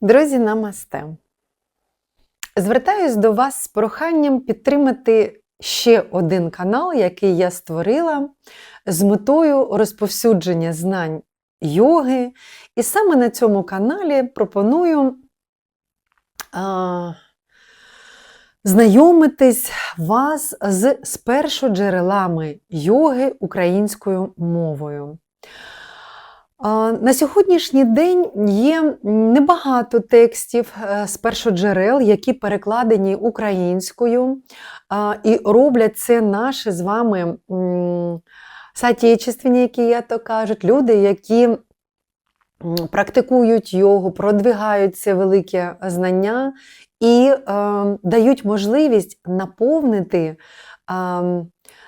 Друзі, намасте. Звертаюсь до вас з проханням підтримати ще один канал, який я створила з метою розповсюдження знань йоги. І саме на цьому каналі пропоную а, знайомитись вас з першоджерелами йоги українською мовою. На сьогоднішній день є небагато текстів е, з першоджерел, які перекладені українською, і роблять це наші з вами які я то кажуть, люди, які практикують йогу, продвигають це велике знання і е, дають можливість наповнити.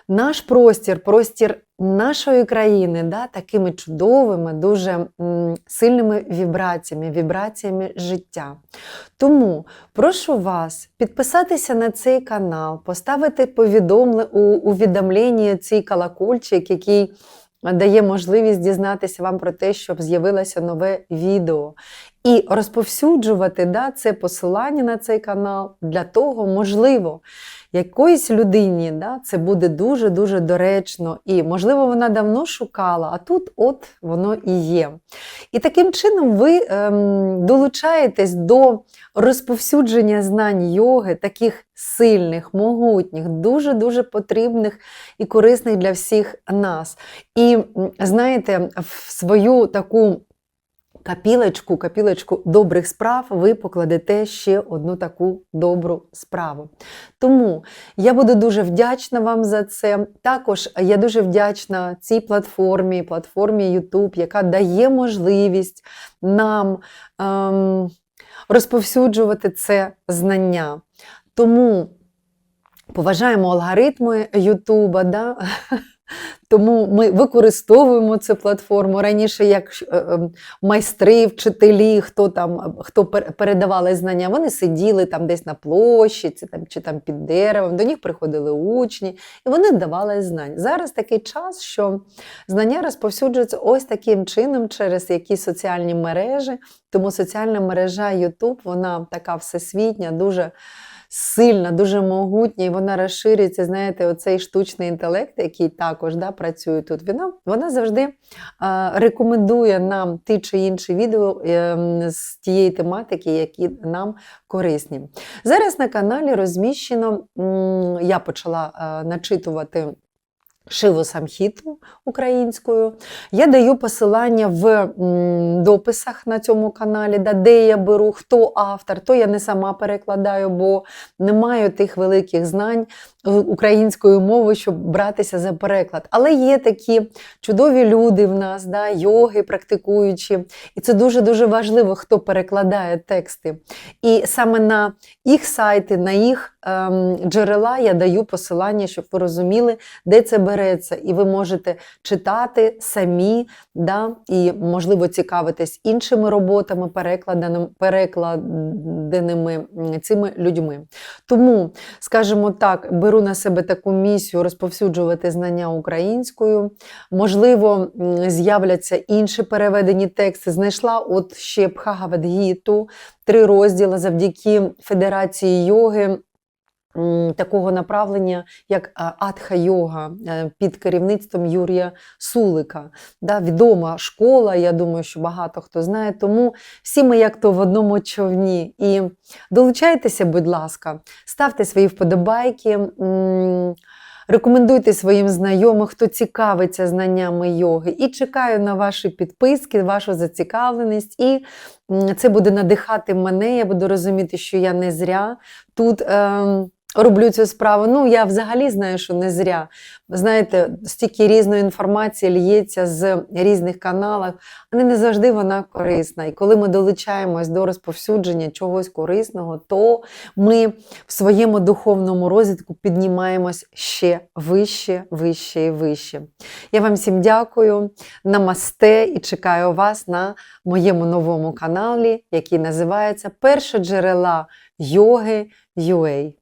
наш простір, простір нашої країни, да, такими чудовими, дуже сильними вібраціями, вібраціями життя. Тому прошу вас підписатися на цей канал, поставити повідомле у увідомлення цей колокольчик, який дає можливість дізнатися вам про те, щоб з'явилося нове відео. І розповсюджувати да, це посилання на цей канал для того, можливо, якоїсь людині да, це буде дуже-дуже доречно. І, можливо, вона давно шукала, а тут от воно і є. І таким чином ви ем, долучаєтесь до розповсюдження знань йоги, таких сильних, могутніх, дуже-дуже потрібних і корисних для всіх нас. І знаєте, в свою таку капілочку, капілочку добрих справ ви покладете ще одну таку добру справу. Тому я буду дуже вдячна вам за це. Також я дуже вдячна цій платформі, платформі YouTube, яка дає можливість нам ем, розповсюджувати це знання. Тому поважаємо алгоритми Ютуба. Да? Тому ми використовуємо цю платформу раніше, як е, е, майстри, вчителі, хто там хто передавали знання, вони сиділи там десь на площі чи там, чи там під деревом, до них приходили учні, і вони давали знань. Зараз такий час, що знання розповсюджуються ось таким чином через якісь соціальні мережі. Тому соціальна мережа YouTube, вона така всесвітня, дуже сильна, дуже могутня, і вона розширюється. Знаєте, оцей штучний інтелект, який також да, працює тут. Вона, вона завжди е, рекомендує нам ті чи інші відео е, з тієї тематики, які нам корисні. Зараз на каналі розміщено, м, я почала е, начитувати. Шиву самхіту українською. Я даю посилання в дописах на цьому каналі, де я беру, хто автор, то я не сама перекладаю, бо не маю тих великих знань українською мовою, щоб братися за переклад. Але є такі чудові люди в нас, да, йоги практикуючі, і це дуже-дуже важливо, хто перекладає тексти. І саме на їх сайти, на їх джерела я даю посилання, щоб ви розуміли, де це береться, і ви можете читати самі, да, і, можливо, цікавитись іншими роботами, перекладеними цими людьми. Тому, скажімо так, беру на себе таку місію розповсюджувати знання українською. Можливо, з'являться інші переведені тексти. Знайшла от ще Бхагавадгіту, три розділи завдяки Федерації йоги такого направлення, як а, атха-йога е, під керівництвом Юрія Сулика. Да, відома школа, я думаю, що багато хто знає. Тому всі ми як то в одному човні. І долучайтеся, будь ласка, ставте свої вподобайки. Рекомендуйте своїм знайомим, хто цікавиться знаннями йоги. І чекаю на ваші підписки, вашу зацікавленість. І це буде надихати мене. Я буду розуміти, що я не зря тут. ем, Роблю цю справу. Ну, я взагалі знаю, що не зря. Знаєте, стільки різної інформації лється з різних каналів, але не завжди вона корисна. І коли ми долучаємось до розповсюдження чогось корисного, то ми в своєму духовному розвитку піднімаємось ще вище, вище і вище. Я вам всім дякую, намасте і чекаю вас на моєму новому каналі, який називається Перше джерела йоги UA.